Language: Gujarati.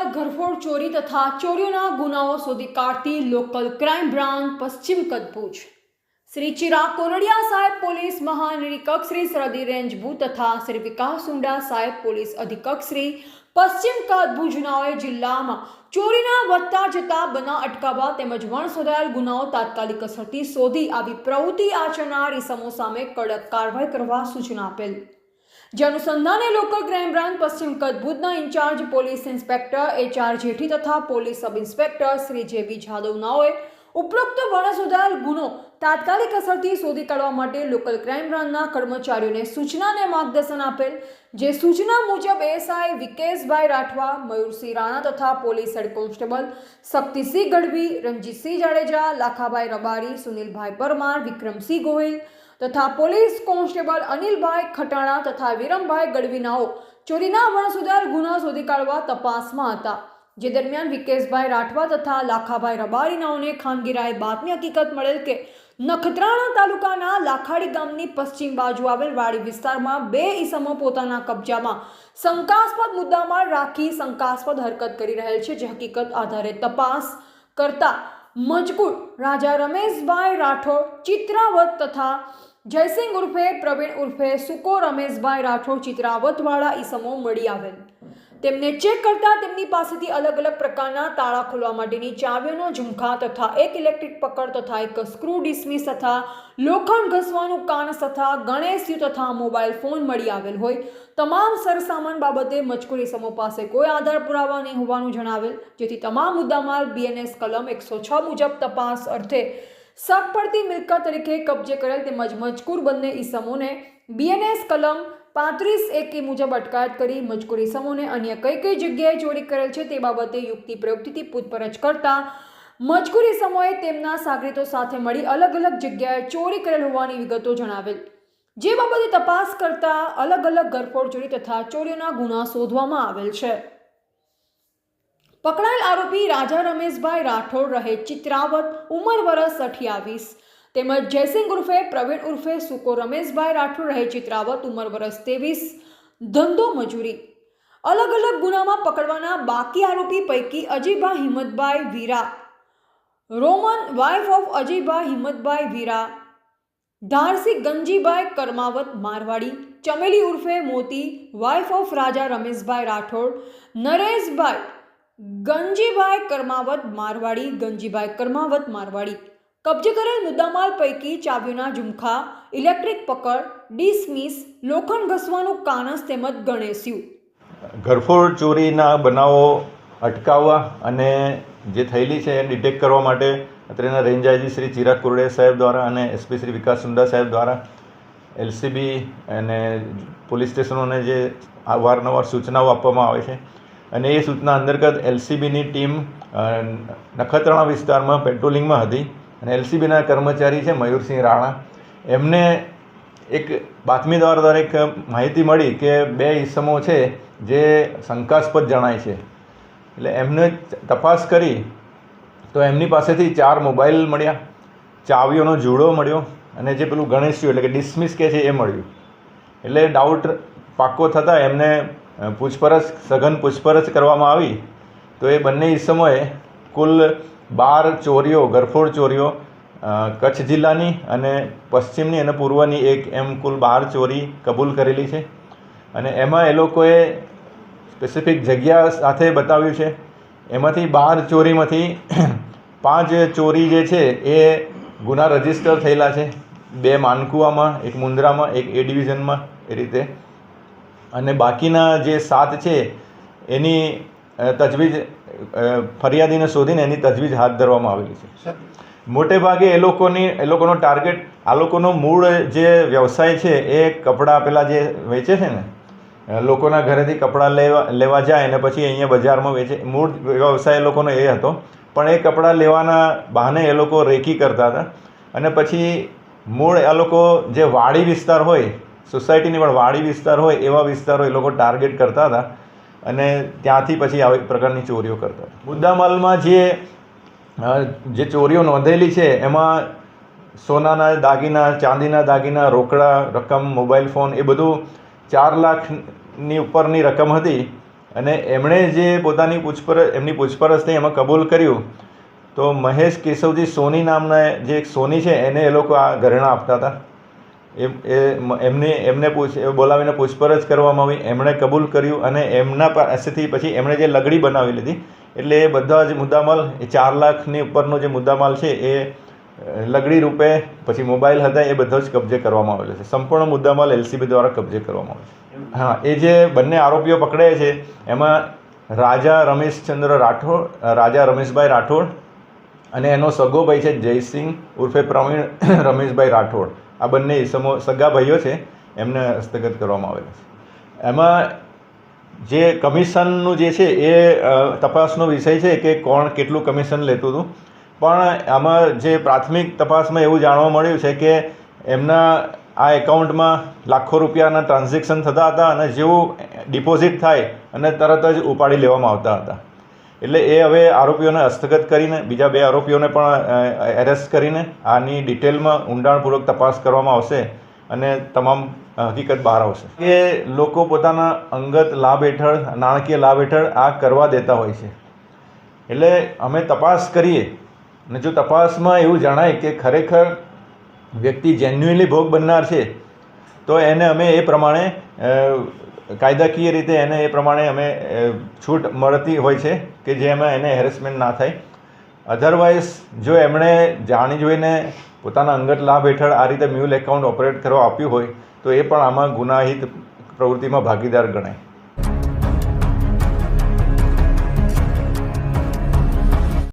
સુધાર ઘરફોડ ચોરી તથા ચોરીઓના ગુનાઓ શોધી કાઢતી લોકલ ક્રાઇમ બ્રાન્ચ પશ્ચિમ કચ્છ શ્રી ચિરાગ કોરડિયા સાહેબ પોલીસ મહાનિરીક્ષક શ્રી સરહદી રેન્જ ભૂ તથા શ્રી વિકાસ સુંડા સાહેબ પોલીસ અધિક્ષક શ્રી પશ્ચિમ કદભુજનાઓએ જિલ્લામાં ચોરીના વધતા જતા બના અટકાવવા તેમજ વણ શોધાયેલ ગુનાઓ તાત્કાલિક અસરથી શોધી આવી પ્રવૃત્તિ આચરનાર ઇસમો સામે કડક કાર્યવાહી કરવા સૂચના આપેલ. જે અનુસંધાને લોકલ ક્રાઇમ બ્રાન્ચ પશ્ચિમ Kutch incharge police inspector H R Jethi તથા પોલીસ સબ ઇન્સ્પેક્ટર શ્રી જે બી જાદવ નાઓએ ઉપરોક્ત વર્ણ સુધારેલ ગુનો તાત્કાલિક અસરથી શોધી કાઢવા માટે લોકલ ક્રાઇમ બ્રાન્ચના કર્મચારીઓને સૂચના અને માર્ગદર્શન આપેલ, જે સૂચના મુજબ એસઆઈ વિકેશભાઈ રાઠવા, મયુરસિંહ રાણા તથા police head constable Shaktisinh Gadhvi, Ranjitsinh Jadeja, Lakhabhai Rabari, Sunilbhai Parmar, Vikramsinh Gohil તથા પોલીસ કોન્સ્ટેબલ અનિલભાઈ ખટાણા તથા વિરમભાઈ ગઢવીનાઓ ચોરીના વણસુધાર ગુના શોધી કાઢવા તપાસમાં હતા. જે દરમિયાન વિકેશભાઈ રાઠવા તથા લાખાભાઈ રબારીનાઓને ખાનગીરાએ બાતમી હકીકત મળેલ કે નખત્રાણા તાલુકાના લાખાડી ગામની પશ્ચિમ બાજુ આવેલ વાડી વિસ્તારમાં બે ઈસમો પોતાના કબજામાં શંકાસ્પદ મુદ્દામાં રાખી શંકાસ્પદ હરકત કરી રહેલ છે, જે હકીકત આધારે તપાસ કરતા મજકૂર રાજા રમેશભાઈ રાઠોડ, ચિત્રાવત તથા જયસિંહ ઉર્ફે, પ્રવીણ ઉર્ફે, સુકો, રમેશભાઈ રાઠોડ ચિત્રાવતવાળા ઈસમો મળી આવેલ. તેમને ચેક કરતા તેમની પાસેથી અલગ અલગ પ્રકારના તાળા ખોલવા માટેની ચાવીઓનો ઝુમખા તથા એક ઇલેક્ટ્રિક પકડ તથા એક સ્ક્રૂ ડિસ્મિસ તથા લોખંડ ઘસવાનું કાનસ તથા ગણેશયુ તથા મોબાઈલ ફોન મળી આવેલ હોય. તમામ સરસામાન બાબતે મજકૂરી સમૂહ પાસે કોઈ આધાર પુરાવા નહીં હોવાનું જણાવેલ, જેથી તમામ મુદ્દામાલ બીએનએસ કલમ એકસો છ મુજબ તપાસ અર્થે શક પડતી મિલકત તરીકે કબજે કરેલ તેમજ મજકૂર બંને ઈસમોને બીએનએસ કલમ પાંત્રીસ એકી મુજબ અટકાયત કરી મજકૂર ઈસમોને અન્ય કઈ કઈ જગ્યાએ ચોરી કરેલ છે તે બાબતે યુક્તિ પ્રયુક્તિથી પૂછપરછ કરતા મજકૂર ઈસમોએ તેમના સાગરીતો સાથે મળી અલગ અલગ જગ્યાએ ચોરી કરેલ હોવાની વિગતો જણાવેલ. જે બાબતે તપાસ કરતા અલગ અલગ ગરફોડ ચોરી તથા ચોરીઓના ગુના શોધવામાં આવેલ છે. પકડાયેલ આરોપી રાજા રમેશભાઈ રાઠોડ રહે ચિત્રાવત, ઉંમર વરસ અઠ્યાવીસ. તેમજ જયસિંહ ઉર્ફે, પ્રવીણ ઉર્ફે, સુકો રમેશભાઈ રાઠોડ રહે ચિત્રાવત, ઉંમર વરસ ત્રેવીસ. ધંધો મજૂરી. અલગ અલગ ગુનામાં પકડવાના બાકી આરોપી પૈકી અજીબા હિંમતભાઈ વીરા. Roman wife of Ajiba Himmatbhai Vira. ધારસી ગંજીભાઈ Karmavat Marwadi. Chameli ઉર્ફે મોતી વાઇફ ઓફ રાજા રમેશભાઈ રાઠોડ. નરેશભાઈ ગંજીભાઈ કરમાવત મારવાડી, ગંજીભાઈ કર્માવત મારવાડી. કબજે કરેલ મુદ્દામાલ પૈકી ચાવીના ઝુમખા, ઇલેક્ટ્રિક પકડ, ડિસમિસ, લોખંડ ઘસવાનું કાનસ તેમજ ગણેશ્યું. ઘરફોડ ચોરીના બનાવો અટકાવવા અને જે થયેલી છે એ ડિટેક્ટ કરવા માટે અત્રેના રેન્જ શ્રી ચિરાગ કુરડે સાહેબ દ્વારા અને એસપી શ્રી વિકાસ સુંડા સાહેબ દ્વારા એલસીબી અને પોલીસ સ્ટેશનોને જે વારંવાર સૂચનાઓ આપવામાં આવે છે અને એ સૂચના અંતર્ગત એલસીબીની ટીમ નખત્રાણા વિસ્તારમાં પેટ્રોલિંગમાં હતી અને એલસીબીના કર્મચારી છે મયુરસિંહ રાણા. એમને એક બાતમીદાર દ્વારા એક માહિતી મળી કે બે ઈસમો છે જે શંકાસ્પદ જણાય છે. એટલે એમને તપાસ કરી તો એમની પાસેથી ચાર મોબાઈલ મળ્યા, ચાવીઓનો જુડો મળ્યો અને જે પેલું ગણેશ્યું એટલે કે ડિસમિસ કે છે એ મળ્યું. એટલે ડાઉટ પાક્કો થતાં એમને પૂછપરછ, સઘન પૂછપરછ કરવામાં આવી. તો એ બંને ઇસમોએ કુલ બાર ચોરીઓ ગરફોડ ચોરીઓ કચ્છ જિલ્લાની અને પશ્ચિમની અને પૂર્વની એક એમ કુલ બાર ચોરી કબૂલ કરેલી છે. અને એમાં એ લોકોએ સ્પેસિફિક જગ્યા સાથે બતાવ્યું છે. એમાંથી બાર ચોરીમાંથી પાંચ ચોરી જે છે એ ગુના રજિસ્ટર થયેલા છે. બે માનકુવામાં, એક મુન્દ્રામાં એક એ ડિવિઝનમાં એ રીતે. અને બાકીના જે સાત છે એની તજવીજ ફરિયાદીને શોધીને એની તજવીજ હાથ ધરવામાં આવેલી છે. મોટે ભાગે એ લોકોની એ લોકોનો ટાર્ગેટ આ લોકોનો મૂળ જે વ્યવસાય છે એ કપડાં પેલા જે વેચે છે ને લોકોના ઘરેથી કપડાં લેવા લેવા જાય અને પછી અહીંયા બજારમાં વેચે મૂળ વ્યવસાય એ લોકોનો એ હતો પણ એ કપડાં લેવાના બહાને એ લોકો રેકી કરતા હતા. અને પછી મૂળ આ લોકો જે વાડી વિસ્તાર હોય સોસાયટીની પણ વાડી વિસ્તાર હોય, એવા વિસ્તારો એ લોકો ટાર્ગેટ કરતા હતા અને ત્યાંથી પછી આવી પ્રકારની ચોરીઓ કરતા હતા. મુદ્દામાલમાં જે જે ચોરીઓ નોંધેલી છે, એમાં સોનાના દાગીના, ચાંદીના દાગીના, રોકડા રકમ, મોબાઈલ ફોન, એ બધું ચાર લાખની ઉપરની રકમ હતી અને એમણે જે પોતાની પૂછપરછ, એમની પૂછપરછ થઈ એમાં કબૂલ કર્યું, તો મહેશ કેશવજી સોની નામના જે એક સોની છે, એને એ લોકો આ ઘરેણા આપતા હતા. એ એ એમને એમને પૂછ બોલાવીને પૂછપરછ કરવામાં આવી. એમણે કબૂલ કર્યું અને એમના પાસેથી પછી એમણે જે લગડી બનાવી લીધી એટલે એ બધા જ મુદ્દામાલ એ ચાર લાખની ઉપરનો જે મુદ્દામાલ છે એ લગડી રૂપે પછી મોબાઈલ હતા એ બધો જ કબજે કરવામાં આવેલો છે. સંપૂર્ણ મુદ્દામાલ એલસીબી દ્વારા કબજે કરવામાં આવે છે. હા એ જે બંને આરોપીઓ પકડાય છે એમાં રાજા રમેશચંદ્ર રાઠોડ રાજા રમેશભાઈ રાઠોડ અને એનો સગો ભાઈ છે જયસિંહ ઉર્ફે પ્રવીણ રમેશભાઈ રાઠોડ. આ બંને ઈસમો સગા ભાઈઓ છે, એમને હસ્તગત કરવામાં આવેલા છે. એમાં જે કમિશનનું જે છે એ તપાસનો વિષય છે કે કોણ કેટલું કમિશન લેતું હતું. પણ આમાં જે પ્રાથમિક તપાસમાં એવું જાણવા મળ્યું છે કે એમના આ એકાઉન્ટમાં લાખો રૂપિયાના ટ્રાન્ઝેક્શન થતા હતા અને જેવું ડિપોઝિટ થાય અને તરત જ ઉપાડી લેવામાં આવતા હતા. એટલે એ હવે આરોપીઓને હસ્તગત કરીને, બીજા બે આરોપીઓને પણ એરેસ્ટ કરીને આની ડિટેલમાં ઊંડાણપૂર્વક તપાસ કરવામાં આવશે અને તમામ હકીકત બહાર આવશે. કે લોકો પોતાના અંગત લાભ હેઠળ, નાણાકીય લાભ હેઠળ આ કરવા દેતા હોય છે. એટલે અમે તપાસ કરીએ અને જો તપાસમાં એવું જણાય કે ખરેખર વ્યક્તિ જેન્યુઅનલી ભોગ બનનાર છે, તો એને અમે એ પ્રમાણે કાયદાકીય રીતે એને એ પ્રમાણે અમે છૂટ મળતી હોય છે કે જેમાં એને હેરેસમેન્ટ ના થાય. અધરવાઇઝ જો એમણે જાણી જોઈને પોતાના અંગત લાભ હેઠળ આ રીતે મ્યુલ એકાઉન્ટ ઓપરેટ કરવા આપ્યું હોય, તો એ પણ આમાં ગુનાહિત પ્રવૃત્તિમાં ભાગીદાર ગણાય.